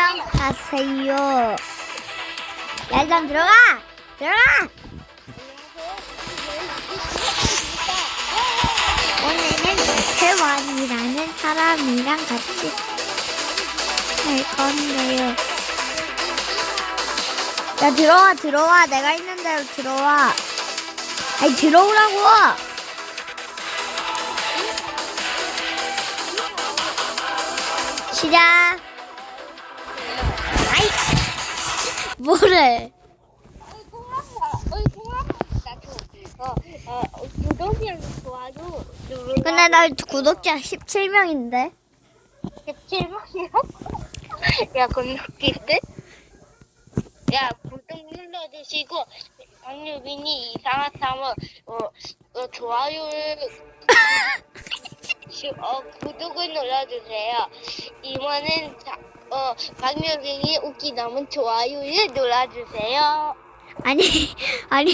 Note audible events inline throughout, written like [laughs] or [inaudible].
안녕하세요. 야, 일단 들어가! 들어가! 오늘은 태원이라는 사람이랑 같이 할 건데요. 야, 들어와, 들어와. 내가 있는 대로 들어와. 아니, 들어오라고! 시작! 뭐래? 구독이랑 좋아요 근데 나 구독자 17명인데. 17번이요? [laughs] 야 웃기대? 야 구독 눌러주시고 박유빈이 이상한 사람은 어, 어, 좋아요를 시- [laughs] 어, 구독을 눌러주세요 이번엔 자, 어, 박유빈이 웃기다면 좋아요를 눌러주세요 아니, [laughs] 아니,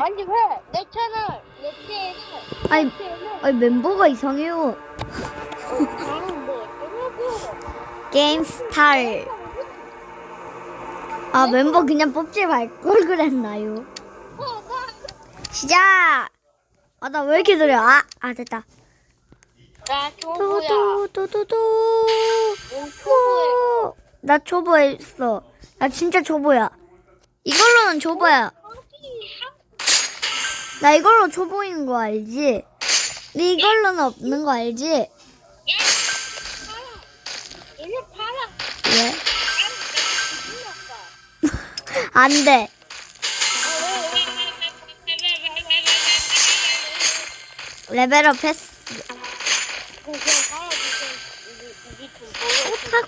아니 왜? 내 채널 내 채널 아니, 내 채널 아니 멤버가 이상해요. 뭐 어쩌라고 게임 스타일. 아, 멤버 그냥 뽑지 말 걸 그랬나요? 어, 나 시작! 아, 나 왜 이렇게 느려? 아, 아, 됐다. 나 초보야. 도도도도도. 나 초보했어. 나 진짜 초보야. 이걸로는 초보야. 나 이걸로 초보인 거 알지? 근데 이걸로는 없는 거 알지? 안 [laughs] 안 돼. 레벨업 했어. 너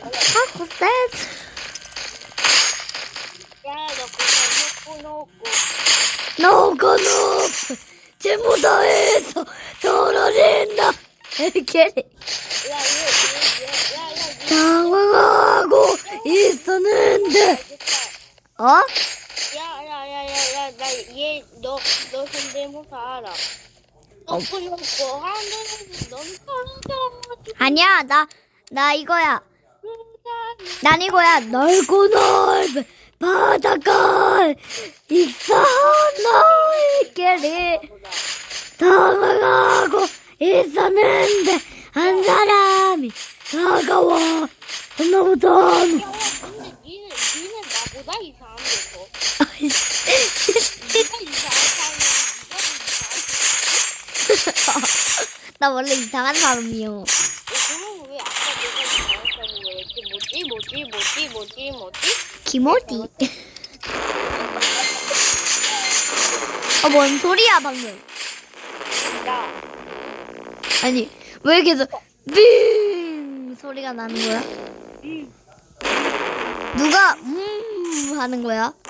그냥 놓고 놓고. 너가 높 제 무더에서 떨어진다. 이렇게 당황하고 있었는데. 어? 야, 야, 야, 야, 야, 나 얘, 너, 너 성대모사 알아. 놓고 놓고 하늘에서 넌 떨어져. 아니야, 나, 나 이거야. 난 이거야. 넓고 넓은 바닷가 익사한 너희끼리 당황하고 있었는데 한 사람이 다가와 너무도 야, 근데 니는, 니는 나보다 이상한데, 더. 네가 이상한 사람이야. 네가 이상한 나 원래 이상한 사람이요. 그럼 왜 아까 내가 이상한 사람이었지? 뭐지? 뭐지? 뭐지? 뭐지? 김어디. 어, 뭔 소리야, 방금. 야, 아니, 왜 계속, 빙! 소리가 나는 거야? 누가, 음, 하는 거야? [laughs]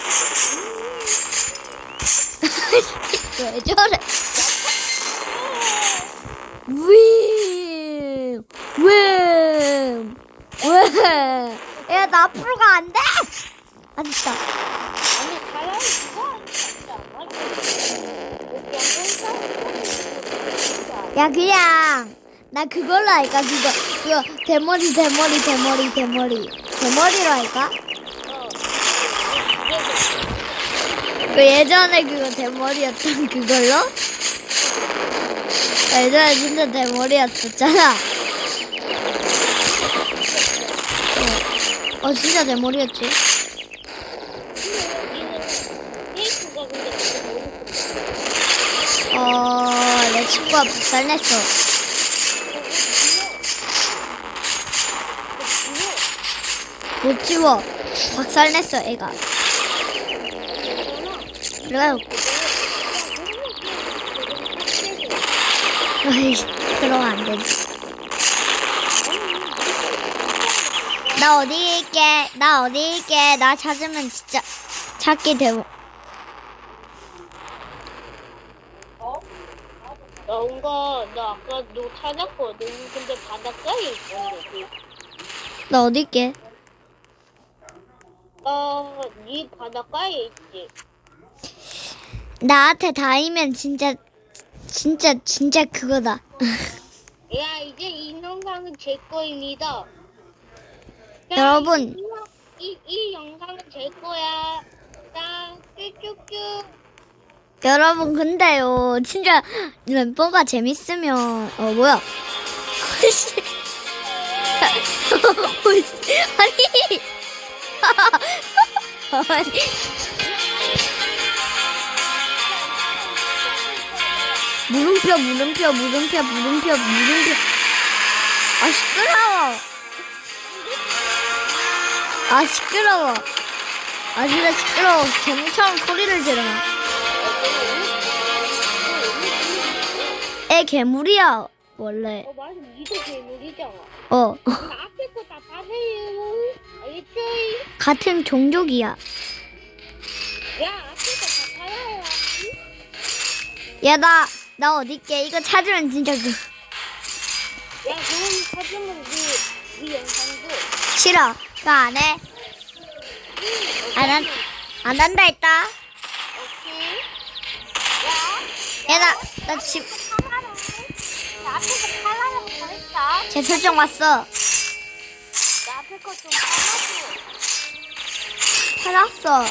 왜 저래? 윙! 윙! 왜? 야, 나 앞으로 가, 안 돼! 아, 됐다. 아니 사람이 누가 진짜 맞아. 야 그냥 나 그걸로 할까 그거 그거 대머리 대머리 대머리 대머리 대머리로 할까? 그 예전에 그거 대머리였던 그걸로? 예전에 진짜 대머리였었잖아. 어, 어 진짜 근데 그거 어, 내 친구가 불살냈어. 못 지워. 박살냈어, 애가. 아이, 그러면 안 되지. 나 어디 있게? 나 어디 있게? 나 찾으면 진짜 찾기 되고. 뭔가 나 아까 너 찾았거든. 근데 바닷가에 있었는데. 나 어디 있게? 어 네 바닷가에 있지. 나한테 닿으면 진짜 진짜 진짜 그거다. [laughs] 야 이제 이 영상은 제 거입니다. 여러분. 이, 이 영상은 제 거야. 자, 쭉쭉쭉. 여러분 근데요 진짜 멤버가 재밌으면 어 뭐야 씨. [laughs] 아니 아니 물음표 물음표 물음표 물음표 물음표 아 시끄러워 아 시끄러워 아 진짜 시끄러워 개미처럼 소리를 지르나 애 괴물이야 원래 어, 맞아. 니도 괴물이잖아. 어그 앞에 거다 빠세요. 알겠죠? 같은 종족이야 야, 앞에 거다 팔아요. 야나 나 어딨게 이거 찾으면 진짜 그 야, 그럼 찾으면 그, 그 영상도. 싫어 그거 안 해 안 한, 안 한다 했다. 야, 앞에 거 팔아라고 했다. 설정 왔어 나. 팔았어.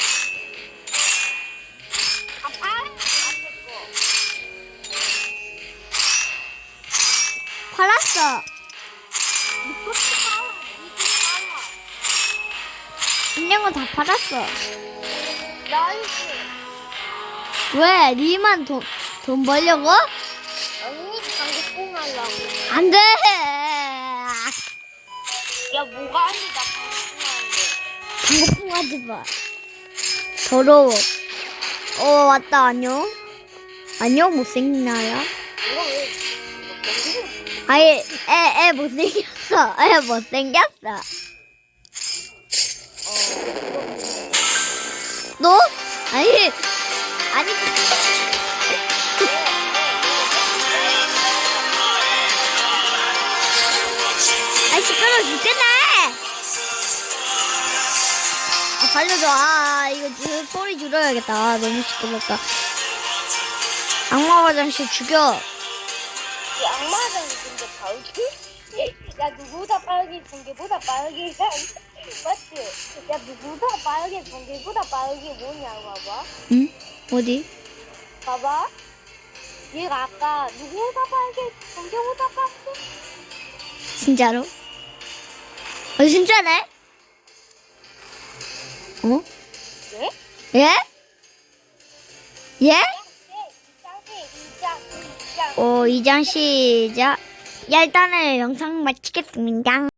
팔았어 거 다 팔았어. 나이스. 왜 니만 돈, 돈 벌려고? 언니 뽕 하려고. 안 돼 야, 뭐가 아니다. 하는데. 방송하지 마 더러워 어 왔다 안녕 안녕 왜? 아니 애, 애 못생겼어 애 못생겼어 너? 아니 아니. 아이 시끄러워 죽겠네. 아 살려줘. 아 이거 지- 소리 줄여야겠다. 아, 너무 시끄럽다. 악마 화장실 죽여. 이 악마는 근데 빠르지? 야 누구보다 빠르게 전개보다 빠르게 맞지? 야 누구보다 빠르게 전개보다 빠르게 뭐냐 봐봐 응? 어디? 봐봐 얘가 아까 누구보다 빠르게 전개보다 빠르게 진짜로? 어 진짜네? 어? 왜? 예? 예? 이장 어, 이장 시작. 야, 일단은 영상 마치겠습니다.